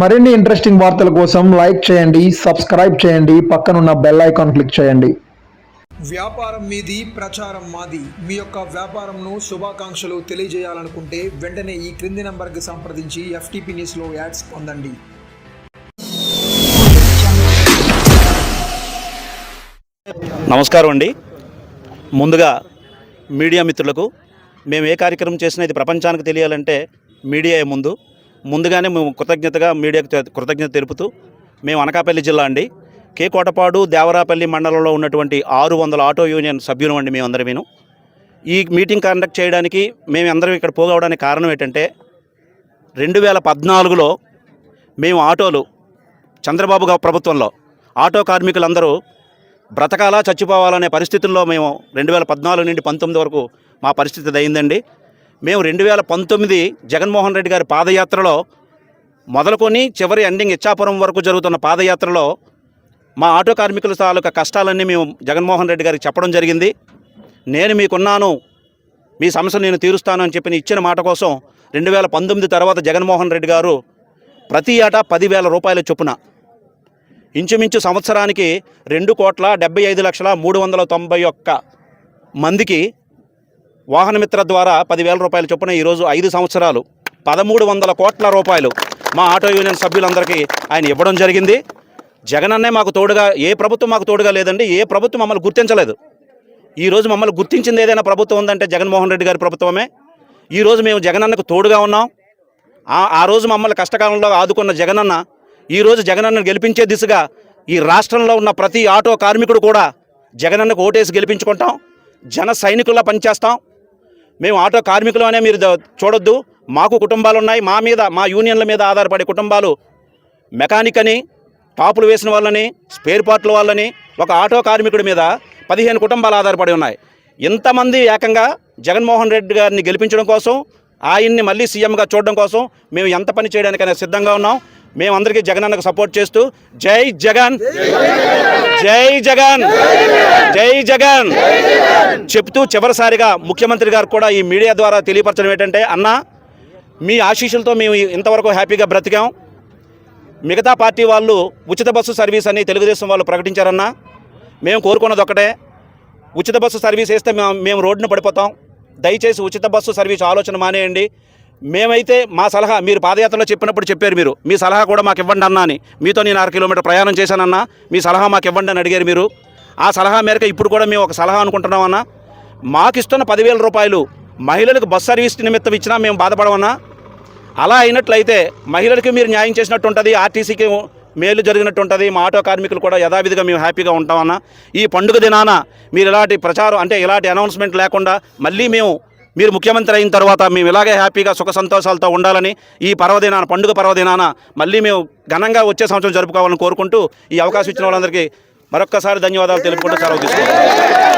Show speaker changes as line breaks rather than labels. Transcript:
మరిన్ని ఇంట్రెస్టింగ్ వార్తల కోసం లైక్ చేయండి సబ్స్క్రైబ్ చేయండి పక్కనున్న బెల్ ఐకాన్ క్లిక్ చేయండి.
వ్యాపారం మీది ప్రచారం మాది. మీ యొక్క వ్యాపారంను శుభాకాంక్షలు తెలియజేయాలనుకుంటే వెంటనే ఈ క్రింది నంబర్కి సంప్రదించి ఎఫ్టీపీ న్యూస్లో యాడ్స్ పొందండి.
నమస్కారం అండి. ముందుగా మీడియా మిత్రులకు మేము ఏ కార్యక్రమం చేసినా ఇది ప్రపంచానికి తెలియాలంటే మీడియా ముందు. ముందుగానే మేము కృతజ్ఞతగా మీడియాకు కృతజ్ఞత తెలుపుతూ మేము అనకాపల్లి జిల్లా అండి. కే కోటపాడు దేవరాపల్లి మండలంలో ఉన్నటువంటి ఆరు వందల ఆటో యూనియన్ సభ్యులు అండి మేమందరమీను ఈ మీటింగ్ కండక్ట్ చేయడానికి మేము అందరం ఇక్కడ పోగవడానికి కారణం ఏంటంటే రెండు వేల పద్నాలుగులో మేము ఆటోలు చంద్రబాబు గారి ప్రభుత్వంలో ఆటో కార్మికులందరూ బ్రతకాలా చచ్చిపోవాలనే పరిస్థితుల్లో మేము రెండు వేల పద్నాలుగు నుండి పంతొమ్మిది వరకు మా పరిస్థితి అయిందండి మేము రెండు వేల పంతొమ్మిది జగన్మోహన్ రెడ్డి గారి పాదయాత్రలో మొదలుకొని చివరి ఎండింగ్ ఇచ్చాపురం వరకు జరుగుతున్న పాదయాత్రలో మా ఆటో కార్మికుల తాలూకా కష్టాలన్నీ మేము జగన్మోహన్ రెడ్డి గారికి చెప్పడం జరిగింది. నేను మీకున్నాను మీ సమస్యలు నేను తీరుస్తాను అని చెప్పి ఇచ్చిన మాట కోసం రెండు వేల పంతొమ్మిది తర్వాత జగన్మోహన్ రెడ్డి గారు ప్రతి ఏటా పదివేల రూపాయల చొప్పున ఇంచుమించు సంవత్సరానికి రెండు కోట్ల డెబ్బై ఐదు లక్షల మూడు వందల తొంభై ఒక్క మందికి వాహనమిత్ర ద్వారా పదివేల రూపాయల చొప్పున ఈరోజు ఐదు సంవత్సరాలు పదమూడు వందల కోట్ల రూపాయలు మా ఆటో యూనియన్ సభ్యులందరికీ ఆయన ఇవ్వడం జరిగింది. జగనన్నే మాకు తోడుగా ఏ ప్రభుత్వం మాకు తోడుగా లేదండి ఏ ప్రభుత్వం మమ్మల్ని గుర్తించలేదు. ఈరోజు మమ్మల్ని గుర్తించింది ఏదైనా ప్రభుత్వం ఉందంటే జగన్మోహన్ రెడ్డి గారి ప్రభుత్వమే. ఈరోజు మేము జగనన్నకు తోడుగా ఉన్నాం. ఆ రోజు మమ్మల్ని కష్టకాలంలో ఆదుకున్న జగనన్న ఈరోజు జగనన్నను గెలిపించే దిశగా ఈ రాష్ట్రంలో ఉన్న ప్రతి ఆటో కార్మికుడు కూడా జగనన్నకు ఓటేసి గెలిపించుకుంటాం. జన సైనికుల్లా పనిచేస్తాం. మేము ఆటో కార్మికులు అనే మీరు చూడొద్దు. మాకు కుటుంబాలు ఉన్నాయి మా మీద మా యూనియన్ల మీద ఆధారపడే కుటుంబాలు మెకానిక్ అని టాపులు వేసిన వాళ్ళని స్పేర్ పార్ట్ల వాళ్ళని ఒక ఆటో కార్మికుడి మీద పదిహేను కుటుంబాలు ఆధారపడి ఉన్నాయి. ఇంతమంది ఏకంగా జగన్మోహన్ రెడ్డి గారిని గెలిపించడం కోసం ఆయన్ని మళ్ళీ సీఎంగా చూడడం కోసం మేము ఎంత పని చేయడానికైనా సిద్ధంగా ఉన్నాం. మేమందరికీ జగనన్నకు సపోర్ట్ చేస్తూ జై జగన్! జై జగన్! జై జగన్! చెప్తూ చివరిసారిగా ముఖ్యమంత్రి గారు కూడా ఈ మీడియా ద్వారా తెలియపరచడం ఏంటంటే అన్న మీ ఆశీస్సులతో మేము ఇంతవరకు హ్యాపీగా బ్రతికాం. మిగతా పార్టీ వాళ్ళు ఉచిత బస్సు సర్వీస్ అని తెలుగుదేశం వాళ్ళు ప్రకటించారన్నా మేము కోరుకున్నది ఒకటే. ఉచిత బస్సు సర్వీస్ వేస్తే మేము మేము రోడ్డున పడిపోతాం. దయచేసి ఉచిత బస్సు సర్వీస్ ఆలోచన మానేయండి. మేమైతే మా సలహా మీరు పాదయాత్రలో చెప్పినప్పుడు చెప్పారు మీరు. మీ సలహా కూడా మాకు ఇవ్వండి అన్నా అని. మీతో నేను ఆరు కిలోమీటర్ ప్రయాణం చేశానన్నా మీ సలహా మాకు ఇవ్వండి అని అడిగారు మీరు. ఆ సలహా మేరకు ఇప్పుడు కూడా మేము ఒక సలహా అనుకుంటున్నామన్నా మాకిస్తున్న పదివేల రూపాయలు మహిళలకు బస్ సర్వీస్ నిమిత్తం ఇచ్చినా మేము బాధపడమన్నా? అలా అయినట్లయితే మహిళలకు మీరు న్యాయం చేసినట్టు ఉంటుంది ఆర్టీసీకి మేలు జరిగినట్టు ఉంటుంది మా ఆటో కార్మికులు కూడా యథావిధిగా మేము హ్యాపీగా ఉంటామన్న? ఈ పండుగ దినాన మీరు ఇలాంటి ప్రచారం అంటే ఇలాంటి అనౌన్స్మెంట్ లేకుండా మళ్ళీ మేము మీరు ముఖ్యమంత్రి అయిన తర్వాత మేము ఇలాగే హ్యాపీగా సుఖ సంతోషాలతో ఉండాలని ఈ పర్వదినాన పండుగ పర్వదినాన మళ్ళీ మేము ఘనంగా వచ్చే సంవత్సరం జరుపుకోవాలని కోరుకుంటూ ఈ అవకాశం ఇచ్చిన వాళ్ళందరికీ మరొక్కసారి ధన్యవాదాలు తెలుపుకుంటూ సెలవు తీసుకుంటాం